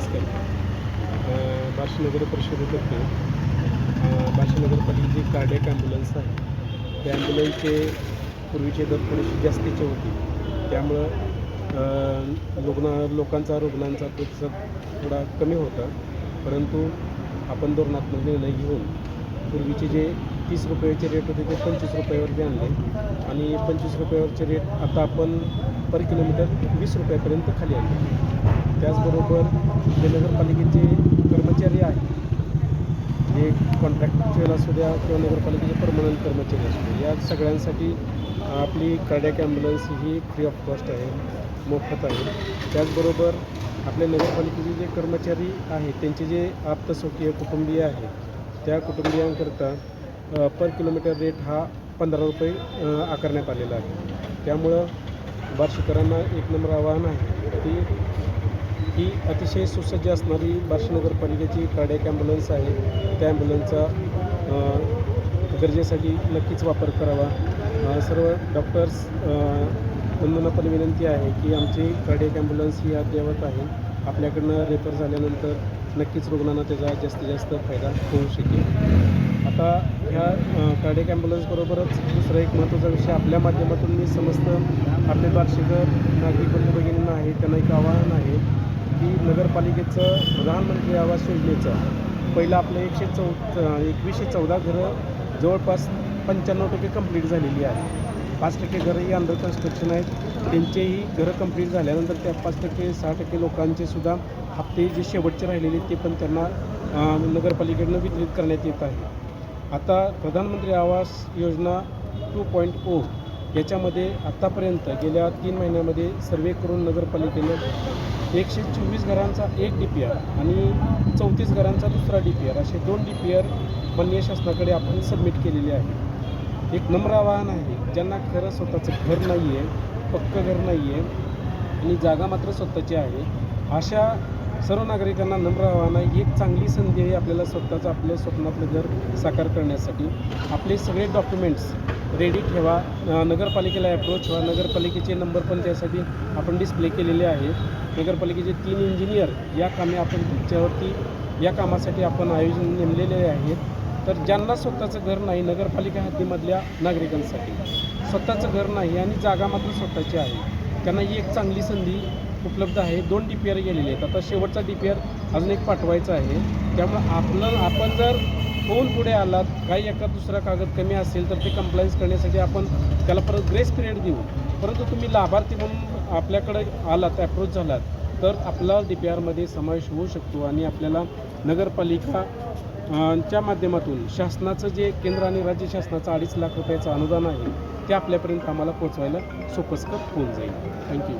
नमस्कार अ, बार्शी नगर परिषदेतर्फे Barshi नगरपालिकेची cardiac ambulance आहे त्या ॲम्ब्युलन्सचे पूर्वीचे दर थोडेसे जास्तीचे होते. त्यामुळं रुग्ण लोकांचा रुग्णांचा प्रतिसाद थोडा कमी होता. परंतु आपण धोरणात्मक निर्णय घेऊन पूर्वीचे जे तीस रुपयाचे रेट होते ते पंचवीस रुपयावरती आणले. आणि पंचवीस रुपयावरचे रेट आता आपण पर किलोमीटर वीस रुपयापर्यंत खाली आणले. त्याचबरोबर जे नगरपालिकेचे कर्मचारी आहेत. जे कॉन्ट्रॅक्च्युअल असू द्या किंवा नगरपालिकेचे परमनंट कर्मचारी असू द्या या सगळ्यांसाठी आपली कार्डॅक ॲम्ब्युलन्स ही फ्री ऑफ कॉस्ट आहे मोफत आहे. त्याचबरोबर आपल्या नगरपालिकेचे जे कर्मचारी आहेत त्यांचे जे आप्तस्वकीय कुटुंबीय आहेत त्या कुटुंबियांकरता पर किलोमीटर रेट हा पंधरा रुपये आकारण्यात आलेला आहे. त्यामुळं बार्शीकरांना एक नंबर आवाहन आहे की ही अतिशय सुसज्ज असणारी बार्शी नगरपालिकेची कार्डियक ॲम्ब्युलन्स आहे. त्या ॲम्ब्युलन्सचा गरजेसाठी नक्कीच वापर करावा. सर्व डॉक्टर्स नम्रपणे विनंती आहे की आमची कार्डियक ॲम्ब्युलन्स ही अद्ययावत आहे. आपल्याकडनं रेफर झाल्यानंतर नक्कीच रुग्णांना त्याचा जास्तीत जास्त फायदा होऊ शकेल. आता ह्या कार्डिक ॲम्ब्युलन्सबरोबरच दुसरा एक महत्त्वाचा विषय आपल्या माध्यमातून मी समस्त आपले बार्शीकर नागरिक बंधू भगिनींना आहे त्यांना एक आवाहन आहे की नगरपालिकेचं प्रधानमंत्री आवास योजनेचं पहिलं आपलं एकशे चौ एकवीसशे चौदा घरं जवळपास पंच्याण्णव टक्के कंप्लीट झालेली आहे. पाच टक्के घरं ही अंडर कन्स्ट्रक्शन आहेत. त्यांचेही घरं कंप्लीट झाल्यानंतर त्या पाच टक्के सहा टक्के लोकांचे सुद्धा हप्ते जे शेवटचे राहिलेले ते पण त्यांना अं, नगरपालिकेकडनं वितरित करण्यात येत आहे. आता प्रधानमंत्री Awas Yojana two point O याच्यामध्ये आत्तापर्यंत गेल्या तीन महिन्यामध्ये सर्वे करून नगरपालिकेनं एकशे चोवीस घरांचा एक डी पी आर आणि चौतीस घरांचा दुसरा डी पी आर असे दोन डी पी आर माननीय शासनाकडे आपण सबमिट केलेले आहे. एक नम्र आवाहन आहे ज्यांना खरं स्वतःचं घर नाही आहे पक्कं घर नाही आहे आणि जागा मात्र स्वतःची आहे अशा सर्व नागरिकांना नम्र आव्हान आहे. एक चांगली संधी आहे आपल्याला स्वतःचं आपल्या स्वप्नातलं घर साकार करण्यासाठी. आपले सगळे डॉक्युमेंट्स रेडी ठेवा. नगरपालिकेला अप्रोच व्हा नगरपालिकेचे नंबर पण त्यासाठी आपण डिस्प्ले केलेले आहे नगरपालिकेचे तीन इंजिनियर या कामे आपण त्याच्यावरती या कामासाठी आपण आयोजन नेमलेले आहेत तर ज्यांना स्वतःचं घर नाही नगरपालिका हद्दीमधल्या नागरिकांसाठी. स्वतःचं घर नाही आणि जागा मात्र स्वतःची आहे. त्यांना ही एक चांगली संधी उपलब्ध आहे. दोन डी पी आर गेलेले आहेत. आता शेवटचा डी पी आर अजून एक पाठवायचा आहे. त्यामुळं आपलं आपण जर फोन पुढे आलात काही एका दुसरा कागद कमी असेल तर ते कंप्लायन्स करण्यासाठी आपण त्याला परत ग्रेस पिरियड देऊ. परंतु तुम्ही लाभार्थी म्हणून आपल्याकडे आलात अप्रोच झालात तर आपला डी पी आरमध्ये समावेश होऊ शकतो आणि आपल्याला नगरपालिका च्या माध्यमातून शासनाचं जे केंद्र आणि राज्य शासनाचं अडीच लाख रुपयाचं अनुदान आहे ते आपल्यापर्यंत आम्हाला पोचवायला सोपस्कर होऊन जाईल. थँक्यू